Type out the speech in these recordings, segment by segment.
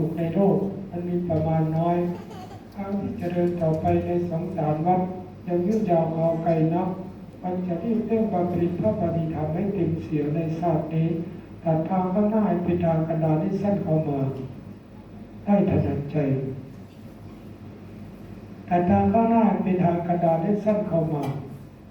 สุขในโลกมันมีประมาณน้อยทางที่จะเดินต่อไปในสงสารวัฏยังยืดยาวเอาไกลนักมันจะรีบเร่งบำเพ็ญพระปฏิธรรมให้เต็มเสียในชาสตินี้ตัดทางข้างหน้าให้เป็นทางกันดารที่สั้นเข้ามา ได้ถนัดใจแต่ทางข้างหน้าเป็นทางกันดารที่สั้นเข้ามา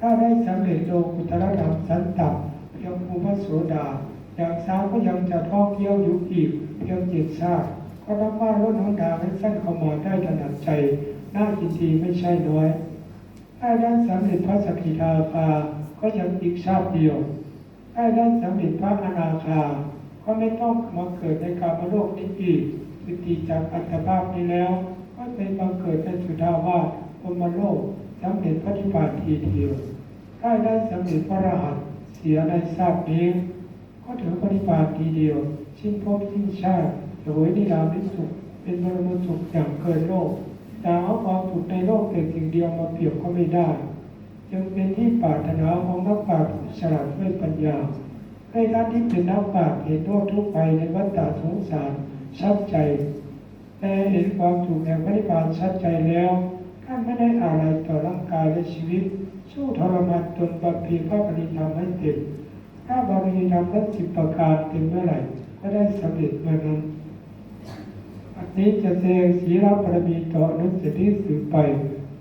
ถ้าได้สำเร็จโลกุตระธรรมสันตับเพียงภูมิโสดาอย่างสาวก็ยังจะท่องเที่ยวอยู่อีกเพียงเจ็ดชาติ ก็นับว่าลดหนทางให้สั้นข้ามาได้ถนัดใจน่ายินดีไม่ใช่น้อยถ้าได้สำเร็จพระสกิทาคาก็ยังอีกชาติเดียวถ้าได้สำเร็จพระอนาคา ก็ไม่ต้องมาเกิดในกามโลกนี้อีกสิทธิจากอัตภาพนี้แล้ว ก็เป็นมาเกิดในสุทาวาสพมโลกสำเร็จพระนิพพานทีเดียวถ้าได้สำเร็จพระรหันต์เสียในชาตินี้ ก็ถือปฏิปานทีเดียว ชิ้นภพชิ้นชาติ สวยนิรามิสุข เป็นบรมสุขอย่างเกินโลกแต่เอาความสุขในโลกเพียงสิ่งเดียวมาเปรียบก็ไม่ได้ จึงเป็นที่ปรารถนาของนักปราชญ์ฉลาดด้วยปัญญา ให้ท่านที่เป็นนักปราชญ์เห็นโทษทุกไปในวัฏฏะสงสารชัดใจแต่เห็นความถูกแห่งปฏิปานชัดใจแล้วท่านไม่ได้อะไรต่อร่างกายและชีวิต สู้ทรมานตนบำเพ็ญพระปฏิธรรมให้เต็มถ้าบริธรรมทั้งสิบประการเต็มเมื่อไหร่ก็ได้สำเร็จเมื่อนั้น อันนี้จะแสดงศีลบารมีต่ออนุสติสืบไป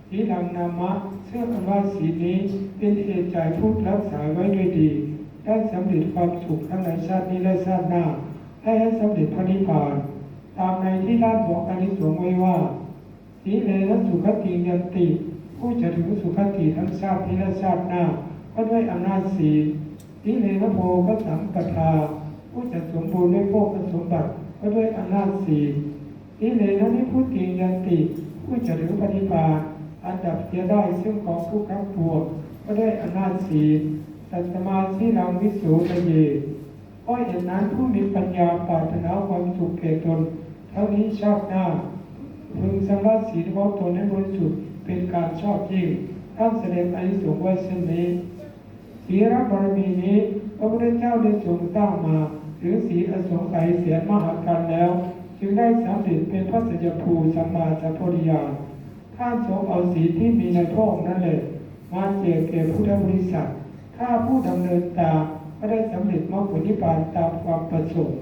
สีลังนามะเชื่อกันว่าสีนี้เป็นเหตุใจผู้รักษาไว้ด้วยดีได้สำเร็จความสุขทั้งในชาตินี้และชาติหน้าได้ให้สำเร็จพระนิพพาน ตามในที่ท่านบอกอานิสงส์ไว้ว่าสีเลนะสุขติยันติ ผู้จะถึงสุขติทั้งชาตินี้และชาติหน้า ก็ด้วยอำนาจศีสีเลนะโพก็สัมปทาผู้จะสมบูรณ์ด้วยโภคสมบัติก็ด้วยอำนาจศี ลสีเลนะนิพุติยันติผู้จะถึงปฏิภาณอันดับเสียได้ซึ่งของทุกข์ทั้งปวงก็ได้อนาจศีตัสมาสีลังวิสทะเยเพราะเหตุนั้นผู้มีปัญญาปรารถนาความสุขแก่ตนเท่านี้ชอบหน้าพึงสำรักศีลของตนให้บริสุทธิ์เป็นการชอบยิ่งท่านแสดงอานิสงส์ไว้เช่นนี้ศีลบารมีนี้พระพุทธเจ้าได้ทรงสร้างมา หรือศีอสงไขยเสียมหาการแล้ว จึงได้สำเร็จเป็นพระสัจภูสัมมาสัพพริยาท่านทรงเอาศีลที่มีในพระองค์นั่นแหละมาเจกแก่พุทธบริษัทถ้าผู้ดำเนินตามก็ได้สำเร็จมรรคผลนิพพานตามความประสงค์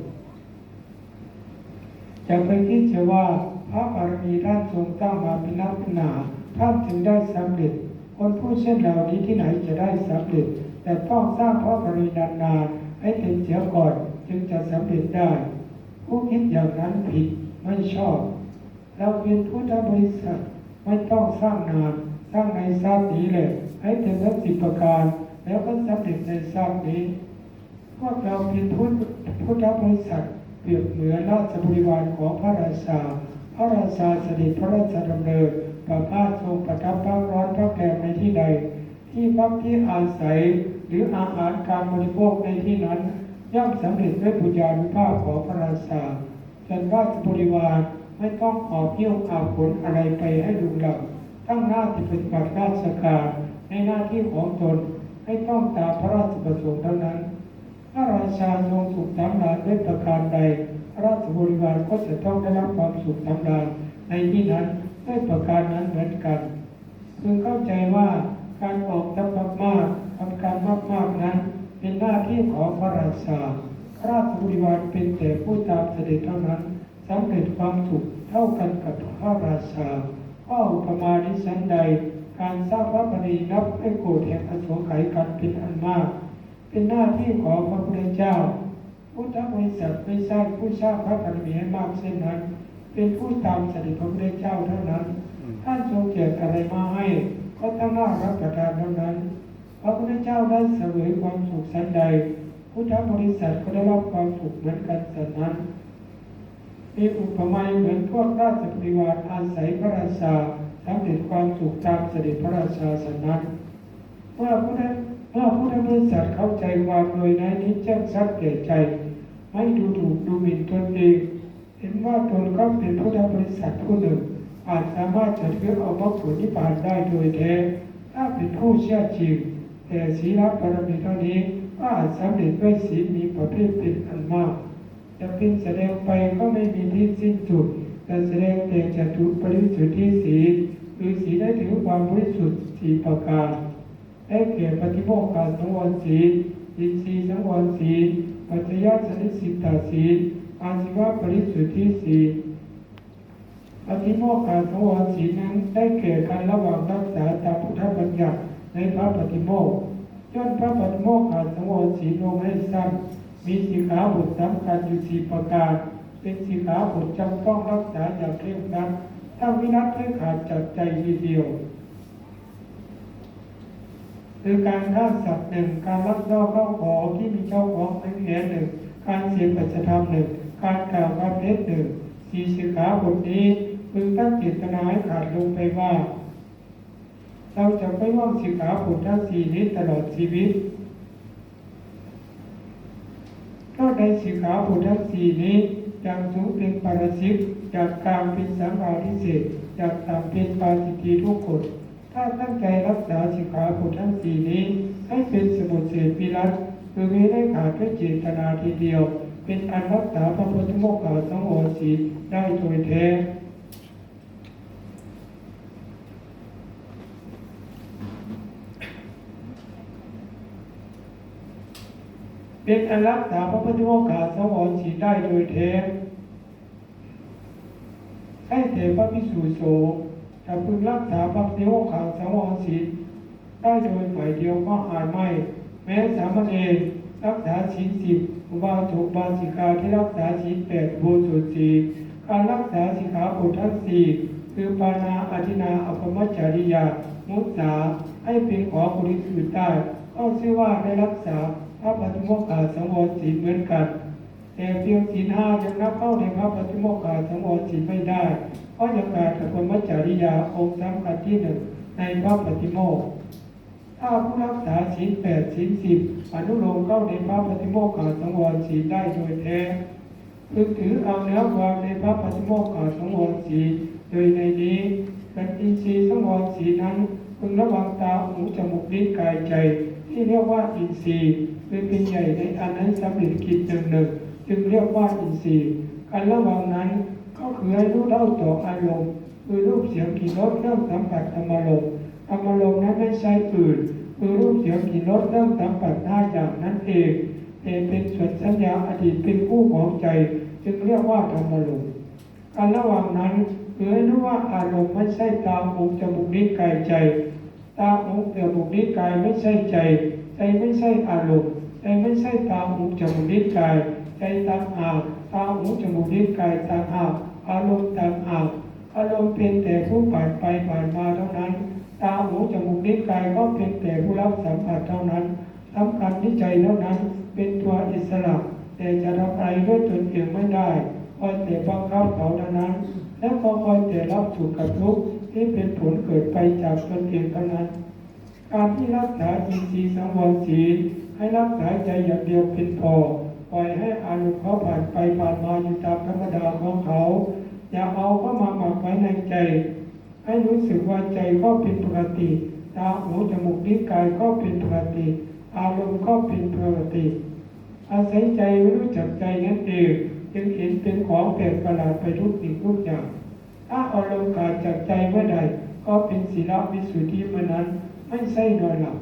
จะไปคิดเชื่อว่าพระบารมีท่านทรงตั้งมาเป็นนักหนาท่านจึงได้สำเร็จ คนผู้เช่นเหล่านี้ที่ไหนจะได้สำเร็จ แต่ต้องสร้างพระบารมีนานๆให้เต็มเสียก่อนจึงจะสำเร็จได้ ผู้คิดอย่างนั้นผิดไม่ชอบ เราเป็นพุทธบริษัทไม่ต้องสร้างนานสร้างในชาตินี้เลยให้เต็มทั้งสิบประการ แล้วก็สำเร็จในชาตินี้พวกเราเป็นพุทธพุทธบริษัทเปรียบเหมือนราชบริวารของพระราชา พระราชาเสด็จพระราชดำเนินประพาสทรงประทับพักร้อนพักแรมในที่ใด ที่พักที่อาศัยหรืออาหารการบริโภคในที่นั้น ย่อมสำเร็จด้วยบุญญาณุภาพของพระราชาส่วนราชบริวารไม่ต้องออกเที่ยวอาผลอะไรไปให้ลุงลังตั้งหน้าที่ปฏิบัติราชการในหน้าที่ของตนให้ต้องตามพระราชประสงค์เท่านั้น ถ้าราชาทรงสุขสำราญด้วยประการใด ราชบริวารก็จะต้องได้รับความสุขสำราญในที่นั้นด้วยประการนั้นเหมือนกันพึงเข้าใจว่าการออกทรัพมากๆทำการมากๆนั้น เป็นหน้าที่ของพระราชา ราชบริวารเป็นแต่ผู้ตามเสด็จเท่านั้นสำเร็จความสุขเท่ากันกับพระราชาข้ออุปมานี้ชั้นใด การสร้างพระบรินับให้โกรธแห่งอสงไขยกันเป็นอันมาก เป็นหน้าที่ของพระพุทธเจ้า พุทธบริษัทไม่ใช่ผู้สร้างพระบารมีให้มากเช่นนั้น เป็นผู้ตามเสด็จพระพุทธเจ้าเท่านั้น ท่านทรงแจกอะไรมาให้ ก็ตั้งหน้ารับประทานเท่านั้น พระพุทธเจ้าได้เสวยความสุขสันใด พุทธบริษัทก็ได้รับความสุขเหมือนกันสันนั้นมีอุปมาเหมือนพวกราชบริวารอาศัยพระราชาสำเร็จความสุขตามเสด็จพระราชาสันนั้นเมื่อพุทธเมื่อพุทธบริษัทเข้าใจความโดยในนี้แจ้งชัดแก่ใจ ไม่ดูถูกดูหมิ่นตนเองเห็นว่าตนก็เป็นพุทธบริษัทผู้หนึ่ง อาจสามารถจะถือเอามรรคผลนิพพานได้โดยแท้ถ้าเป็นผู้เชื่อจริง แต่ศีลบารมีเท่านี้อาจสำเร็จด้วยศีลมีประเภทเป็นอันมากจะเป็นแสดงไปก็ไม่มีที่สิ้นสุดแต่แสดงแต่จะถูกบริสุทธิ์ที่สีลคือสีลได้ถือความบริสุทธิ์สีประการได้แก่ปฏิโมกขารสังวรสีลอินทรีย์สังวรสีลปัจจยสนิสิตาสีลอาชีวะบริสุทธิ์ที่สีลปฏิโมกขารสังวรสีลนั้นได้แก่การระหว่างรักษาตามพุทธบัญญัติ ในพระปฏิโมกข์ย่นพระปฏิโมกขาดสังวรสีลงให้สั้นมีสีขาบทสำคัญอยู่สีประการ เป็นสีขาบทจำต้องรักษาอย่างเคร่งครัดถ้าวินัดให้ขาดจากใจทีเดียวคือการฆ่าสัตว์หนึ่งการลักลอบเข้าของที่มีเจ้าของเป็นแห่หนึ่ง การเสียปัจจธรรมหนึ่ง การกล่าวคำเท็จหนึ่งสีสิขาบทนี้พึงตั้งเจตนาให้ขาดลงไปว่า เราจะไม่ว่างสิกขาบททั้งสี่นี้ตลอดชีวิตก็ในสิกขาบททั้งสี่นี้จากสูงเป็นปรสิตจากกลางเป็นสังฆาทิเศษจากต่ำเป็นปาจิตีทุกคนถ้าตั้งใจรักษาสิกขาบททั้งสี่นี้ ให้เป็นสมุทเสพิรัตคือไม่ได้ขาดด้วยเจตนาทีเดียว เป็นอันรักษาพระพุทธโมกขาสังวรสีได้โดยแท้ เป็นอันรักษาพระพุทธโมกขาสังวรสีได้โดยแท้ให้เถพระพิสุโสจะพึงรักษาพระพุทธโมกขาสังวรสีได้โดยฝ่ายเดียวก็อาจไม่ แม้สามเณรรักษาศีลสิบอุบาสกบาสิกาที่รักษาศีลแปดโบสุสีการรักษาสิกขาบททั้งสี่คือปานาอาทินาอภมัจจริยา มุสาให้เป็นของบริสุทธิ์ได้ก็ชื่อว่าได้รักษา พระปฏิโมกขาสังวรศีลเหมือนกัน แต่เพียงศีลห้ายังนับเข้าในพระปฏิโมกขาสังวรศีลไม่ได้ เพราะยังขาดอภมัจจาริยาองค์สำคัญที่หนึ่งในพระปฏิโมกขถ้าผู้รักษาศีลแปดศีลสิบอนุโลมเข้าในพระปฏิโมกขาสังวรศีลได้โดยแท้พึงถือเอาเนื้อความในพระปฏิโมกขาสังวรศีลโดยในนี้เป็นอินทรีย์สังวรศีลนั้นพึงระวังตาหูจมูกลิ้นกายใจ ที่เรียกว่าอินทรีย์ คือเป็นใหญ่ในอันนั้นสำเร็จกิจหนึ่งหนึ่งจึงเรียกว่าอินทรีย์การระวังนั้นก็คือให้รู้เท่าต่ออารมณ์คือรูปเสียงกลิ่นรสเรื่องสัมผัสธรรมารมณ์ธรรมารมณ์นั้นไม่ใช่อื่นคือรูปเสียงกลิ่นรสเริ่มสัมผัสห้าอย่างนั้นเองแต่เป็นส่วนสัญญาอดีตเป็นคู่ของใจ จึงเรียกว่าธรรมารมณ์การระหว่างนั้นคือให้รู้ว่าอารมณ์ไม่ใช่ตาหูจมูกลิ้นกายใจ ตาหูจมูกลิ้นกายไม่ใช่ใจ ใจไม่ใช่อารมณ์ ไม่ใช่ตาหูจมูกลิ้นกายใจต่างหาตาหูจมูกลิ้นกายต่างหาอารมณ์ต่างหาอารมณ์เป็นแต่ผู้ผ่านไปผ่านมาเท่านั้น ตาหูจมูกลิ้นกายก็เป็นแต่ผู้รับสัมผัสเท่านั้นสำคัญที่ใจเท่านั้น เป็นตัวอิสระ แต่จะทำอะไรด้วยตนเองไม่ได้คอยแต่บังคับเขาเท่านั้น และก็คอยแต่รับสุขกับทุกข์ที่เป็นผลเกิดไปจากตนเองเท่านั้น การที่รักษาอินทรีย์สังวรศีลให้รักษาใจอย่างเดียวเป็นพอปล่อยให้อารมณ์เขาผ่านไปผ่านมาอยู่ตามธรรมดาของเขา อย่าเอาเข้ามาหมักไว้ในใจ ให้รู้สึกว่าใจก็เป็นปกติตาหูจมูกลิ้นกายก็เป็นปกติ อารมณ์ก็เป็นปกติ อาศัยใจรู้จักใจนั่นเองจึงเห็นเป็นของแปลกประหลาดไปทุกสิ่งทุกอย่าง ถ้าอารมณ์ขาดจากใจเมื่อใดก็เป็นศีลวิสุทธิเมื่อนั้นไม่ใช่นอนหลับ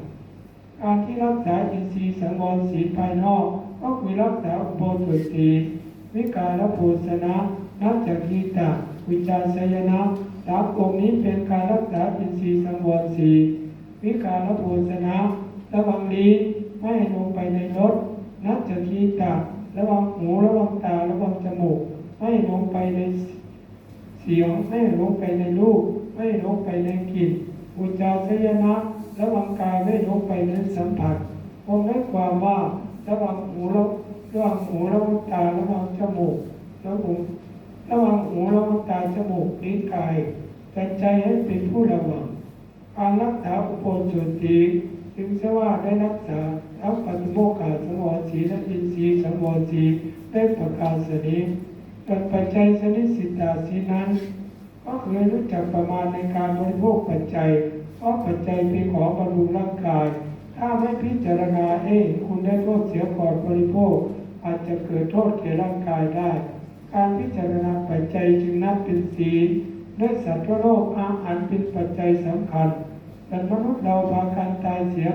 การที่รักษาอินทรีย์สังวรศีลภายนอก ก็คือรักษาอุโบสถศีลวิการโภชนะนักจากกีตาวิจารสยนะสามองค์นี้เป็นการรักษาอินทรีย์สังวรศีลวิการโภชนะระวังลิ้นไม่ให้ลงไปในรถนักจากกีตาระวังหูระวังตาระวังจมูกไม่ให้ลงไปในเสียงไม่ให้ลงไปในรูปไม่ให้ลงไปในกลิ่นอุจจาระยนะ ระวังกายไม่ลงไปในสัมผัสผมได้ความว่าระวังหูระระวังหูระวังตาระวังจมูกระวังระวังหูระวังตาจมูกลิ้นกายแต่ใจให้เป็นผู้ระวังการรักษาอุปนสุตีจึงจะว่าได้รักษาทั้งปฏิโมกขาสังวรสีและอินทรีย์สังวรสีได้ประการสนี้ส่วนปัจจัยชนิดสิทธาสีนั้น ก็คือรู้จักประมาณในการบริโภคปัจจัย เพราะปัจจัยเป็นของบำรุงร่างกาย ถ้าไม่พิจารณาเองคุณได้โทษเสียก่อนบริโภค อาจจะเกิดโทษแก่ร่างกายได้ การพิจารณาปัจจัยจึงนับเป็นศีลและสัตว์ทั่วโลกอาหารเป็นปัจจัยสำคัญแต่มนุษย์เราพาการตายเสีย